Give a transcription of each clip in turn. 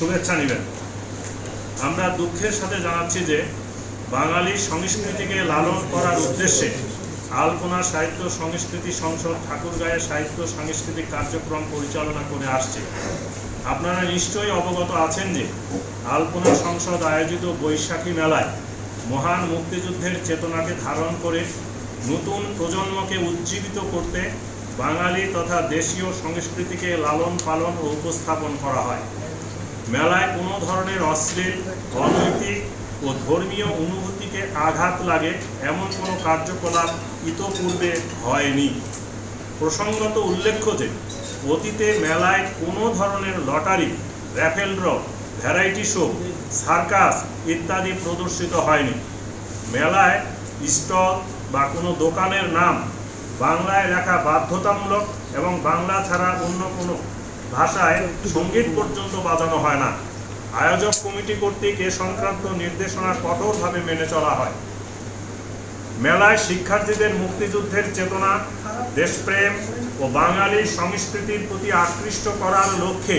শুভেচ্ছা নেবেন। আমরা দুঃখের সাথে জানাচ্ছি যে বাঙালি সংস্কৃতিকে লালন করার উদ্দেশ্যে আলপনা সাহিত্য সংস্কৃতি সংসদ ঠাকুরগাঁয়ের সাহিত্য সাংস্কৃতিক কার্যক্রম পরিচালনা করে আসছে। আপনারা নিশ্চয়ই অবগত আছেন যে আলপনা সংসদ আয়োজিত বৈশাখী মেলায় মহান মুক্তিযুদ্ধের চেতনাকে ধারণ করে নতুন প্রজন্মকে উজ্জীবিত করতে বাঙালি তথা দেশীয় সংস্কৃতিকে লালন পালন ও উপস্থাপন করা হয়। মেলায় কোনো ধরনের অশ্লীল, অনৈতিক ও ধর্মীয় অনুভূতিকে আঘাত লাগে এমন কোনো কার্যকলাপ ইতপূর্বে হয়নি। প্রসঙ্গত উল্লেখ্য যে, অতীতে মেলায় কোনো ধরনের lottery raffle draw variety show, circus ইত্যাদি প্রদর্শিত হয়নি। মেলায় স্টল বা কোনো দোকানের নাম বাংলায় লেখা বাধ্যতামূলক এবং বাংলা ছাড়া অন্য কোনো ভাষায় সংগীত পর্যন্ত বাজানো হয় না। আয়োজক কমিটি কর্তৃক এ সংক্রান্ত নির্দেশনা কঠোরভাবে মেনে চলা হয়। মেলায় শিক্ষার্থীদের মুক্তিযুদ্ধের চেতনা, দেশপ্রেম ও বাঙালি সংস্কৃতির প্রতি আকৃষ্ট করার লক্ষ্যে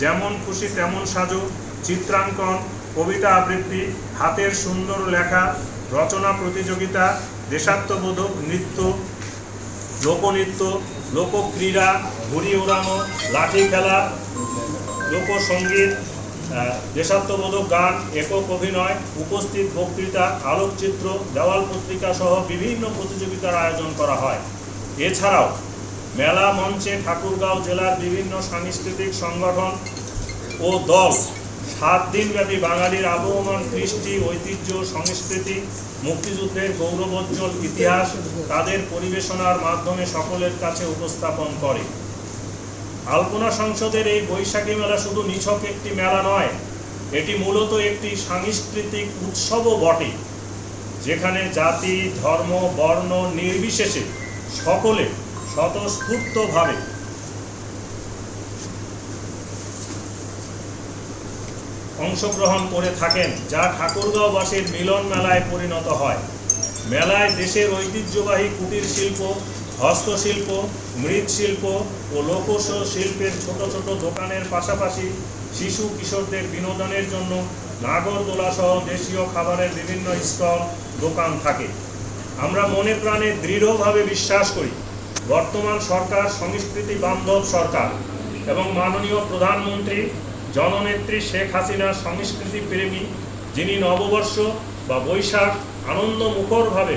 যেমন খুশি তেমন সাজু, চিত্রাঙ্কন, কবিতা আবৃত্তি, হাতের সুন্দর লেখা, রচনা প্রতিযোগিতা, দেশাত্মবোধক নৃত্য, লোকনৃত্য লোকক্রীড়া, ঘুড়ি ওড়ানো, লাঠি খেলা, লোকসঙ্গীত দেশাত্মবোধক গান, একক অভিনয়, উপস্থিত বক্তৃতা, আলোকচিত্র, দেওয়াল পত্রিকা সহ বিভিন্ন প্রতিযোগিতার আয়োজন করা হয়। এছাড়াও মেলা মঞ্চে ঠাকুরগাঁও জেলার বিভিন্ন সাংস্কৃতিক সংগঠন ও দল সাত দিনব্যাপী বাঙালির আবহমান কৃষ্টি, ঐতিহ্য, সংস্কৃতি, মুক্তিযুদ্ধের গৌরবোজ্জ্বল ইতিহাস তাদের পরিবেশনার মাধ্যমে সকলের কাছে উপস্থাপন করে। আলপনা সংসদের এই বৈশাখী মেলা শুধু নিছক একটি মেলা নয়, এটি মূলত একটি সাংস্কৃতিক উৎসবও বটে, যেখানে জাতি, ধর্ম, বর্ণ নির্বিশেষে সকলে স্বতঃস্ফূর্তভাবে অংশগ্রহণ করে থাকেন, যা ঠাকুরগাঁওবাসীর মিলন মেলায় পরিণত হয়। মেলায় দেশের ঐতিহ্যবাহী কুটির শিল্প, হস্তশিল্প মৃৎশিল্প ও লোকস শিল্পের ছোট ছোট দোকানের পাশাপাশি শিশু কিশোরদের বিনোদনের জন্য নাগরদোলা সহ দেশীয় খাবারের বিভিন্ন স্টল, দোকান থাকে। আমরা মনে প্রাণে দৃঢ়ভাবে বিশ্বাস করি, বর্তমান সরকার সংস্কৃতি বান্ধব সরকার এবং মাননীয় প্রধানমন্ত্রী জননেত্রী শেখ হাসিনা সংস্কৃতি প্রেমী যিনি নববর্ষ বা বৈশাখ আনন্দ মুখরভাবে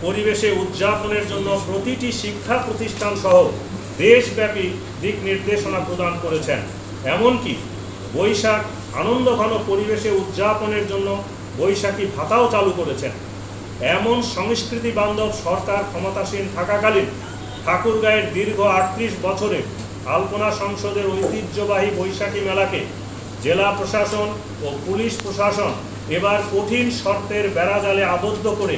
পরিবেশে উদযাপনের জন্য প্রতিটি শিক্ষা প্রতিষ্ঠান সহ দেশব্যাপী দিক নির্দেশনা প্রদান করেছেন। এমনকি বৈশাখ আনন্দঘন পরিবেশে উদযাপনের জন্য বৈশাখী ভাতাও চালু করেছেন। এমন সংস্কৃতি বান্ধব সরকার ক্ষমতাসীন থাকাকালীন ঠাকুরগাঁয়ের দীর্ঘ আটত্রিশ বছরে আলপনা সংসদের ঐতিহ্যবাহী বৈশাখী মেলাকে জেলা প্রশাসন ও পুলিশ প্রশাসন এবার কঠিন শর্তের বেড়াজালে আবদ্ধ করে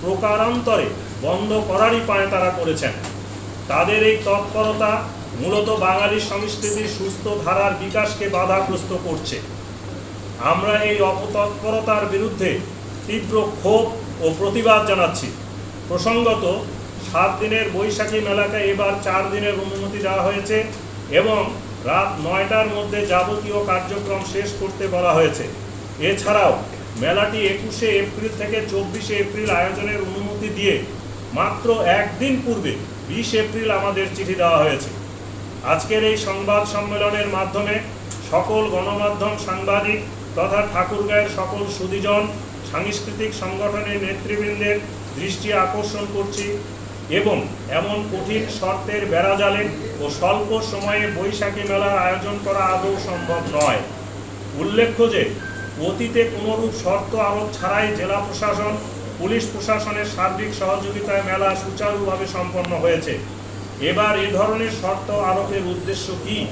প্রকারান্তরে বন্ধ করারই পায় তারা করেছেন। তাদের এই তৎপরতা মূলত বাঙালি সংস্কৃতির সুস্থ ধারার বিকাশকে বাধাগ্রস্ত করছে। আমরা এই অপতৎপরতার বিরুদ্ধে তীব্র ক্ষোভ ও প্রতিবাদ জানাচ্ছি। প্রসঙ্গত সাত দিনের বৈশাখী মেলাকে এবার চার দিনের অনুমতি দেওয়া হয়েছে এবং রাত নয়টার মধ্যে যাবতীয় কার্যক্রম শেষ করতে বলা হয়েছে। এছাড়াও, মেলাটি একুশে এপ্রিল থেকে চব্বিশে এপ্রিল আয়োজনের অনুমতি দিয়ে মাত্র একদিন পূর্বে বিশ এপ্রিল আমাদের চিঠি দেওয়া হয়েছে। আজকের এই সংবাদ সম্মেলনের মাধ্যমে সকল গণমাধ্যম সাংবাদিক তথা ঠাকুরগাঁয়ের সকল সুদীজন, সাংস্কৃতিক সংগঠনের নেতৃবৃন্দের দৃষ্টি আকর্ষণ করছি। এবং এমন কঠিন শর্তের বেড়াজালে ও স্বল্প সময়ে বৈশাখী মেলার আয়োজন করা আদৌ সম্ভব নয়। উল্লেখ্য যে, অতীতে কোনোরূপ শর্ত আরোপ ছাড়াই জেলা প্রশাসন, পুলিশ প্রশাসনের সার্বিক সহযোগিতায় মেলা সুচারুভাবে সম্পন্ন হয়েছে। এবার এ ধরনের শর্ত আরোপের উদ্দেশ্য কি?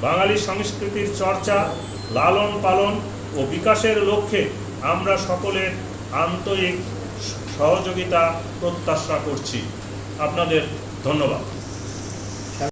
বাঙালি সংস্কৃতির চর্চা লালন পালন ও বিকাশের লক্ষ্যে আমরা সকলের আন্তরিক সহযোগিতা প্রত্যাশা করছি। আপনাদের ধন্যবাদ।